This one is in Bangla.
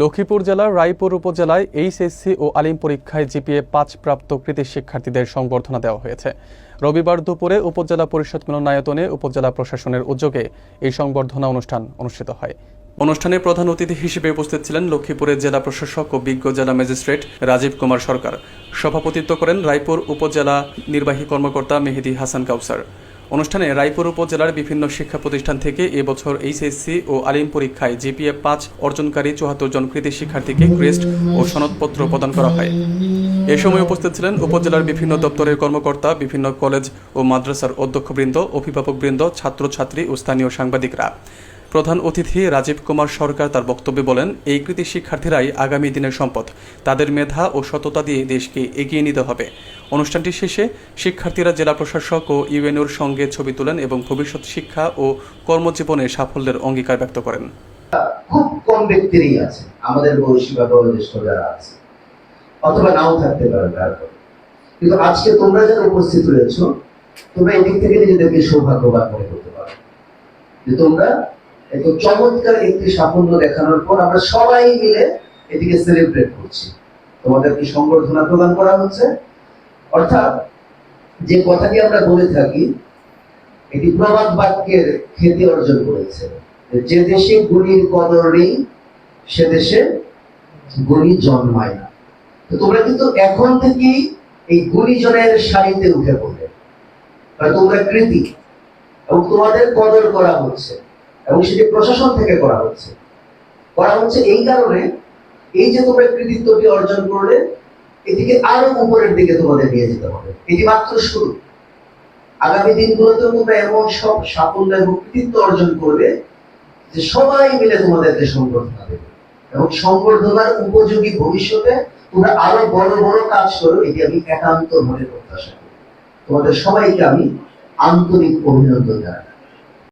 লক্ষ্মীপুর জেলার, রায়পুর উপজেলায় এইচএসসি ও আলিম পরীক্ষায় জিপিএ পাঁচ প্রাপ্ত কৃতি শিক্ষার্থীদের সংবর্ধনা দেওয়া হয়েছে। রবিবার দুপুরে উপজেলা পরিষদ মিলনায়তনে উপজেলা প্রশাসনের উদ্যোগে এই সংবর্ধনা অনুষ্ঠান অনুষ্ঠিত হয়। অনুষ্ঠানে প্রধান অতিথি হিসেবে উপস্থিত ছিলেন লক্ষ্মীপুরের জেলা প্রশাসক ও বিজ্ঞ জেলা ম্যাজিস্ট্রেট রাজীব কুমার সরকার। সভাপতিত্ব করেন রায়পুর উপজেলা নির্বাহী কর্মকর্তা মেহেদি হাসান কাউসার। অনুষ্ঠানে রায়পুর উপজেলার বিভিন্ন শিক্ষা প্রতিষ্ঠান থেকে এবছর এইচএসসি ও আলিম পরীক্ষায় জিপিএ পাঁচ অর্জনকারী চুয়াত্তর জন কৃতি শিক্ষার্থীকে ক্রেস্ট ও সনদপত্র প্রদান করা হয়। এ সময় উপস্থিত ছিলেন উপজেলার বিভিন্ন দপ্তরের কর্মকর্তা, বিভিন্ন কলেজ ও মাদ্রাসার অধ্যক্ষবৃন্দ, অভিভাবকবৃন্দ, ছাত্রছাত্রী ও স্থানীয় সাংবাদিকরা। প্রধান অতিথি রাজীব কুমার সরকার তার বক্তব্যে বলেন, এই কৃতি শিক্ষার্থীরাই আগামী দিনের সম্পদ। তাদের মেধা ও সততা দিয়ে দেশকে এগিয়ে নিতে হবে। অনুষ্ঠানটি শেষে শিক্ষার্থীরা জেলা প্রশাসক ও ইউএনওর সঙ্গে ছবি তোলেন এবং ভবিষ্যৎ শিক্ষা ও কর্মজীবনে সাফল্যের অঙ্গীকার ব্যক্ত করেন। খুব কম ব্যক্তিরই আছে, আমাদের বয়োজ্যেষ্ঠ যারা আছে। অথবা নাও থাকতে পারে তারপর। কিন্তু আজকে তোমরা যারা উপস্থিত তোমরা এদিক থেকে নিজেদেরকে সৌভাগ্যবান মনে করতে পারো। যে তোমরা এত চমৎকার একটি সাফল্য দেখানোর পর আমরা সবাই মিলে এটিকে সেলিব্রেট করছি। তোমাদেরকে সংবর্ধনা প্রদান করা হচ্ছে। অর্থাৎ যে কথাটি আমরা বলে থাকি, এটি প্রবাদ বাক্যের খ্যাতি অর্জন করেছে। যে দেশে গুণীর কদর নেই, সে দেশে গুণী জন্মায় না। তো তোমরা কিন্তু এখন থেকেই এই গুণীজনের সারিতে উঠে পড়বে তোমরা কৃতি এবং তোমাদের কদর করা হচ্ছে। এবং সেটি প্রশাসন থেকে করা হচ্ছে করা হচ্ছে এই কারণে এই যে তোমরা কৃতিত্বটি অর্জন করলে, এটিকে আরও উপরের দিকে তোমাদের নিয়ে যেতে হবে। এটি মাত্র শুরু। আগামী দিনগুলোতেও তোমরা এমন সব সাফল্য এবং কৃতিত্ব অর্জন করবে যে সবাই মিলে তোমাদেরকে সংবর্ধনা দেবে। এবং সংবর্ধনার উপযোগী ভবিষ্যতে তোমরা আরও বড় বড় কাজ করো, এটি আমি একান্ত মনে প্রত্যাশা করি। তোমাদের সবাইকে আমি আন্তরিক অভিনন্দন জানাই।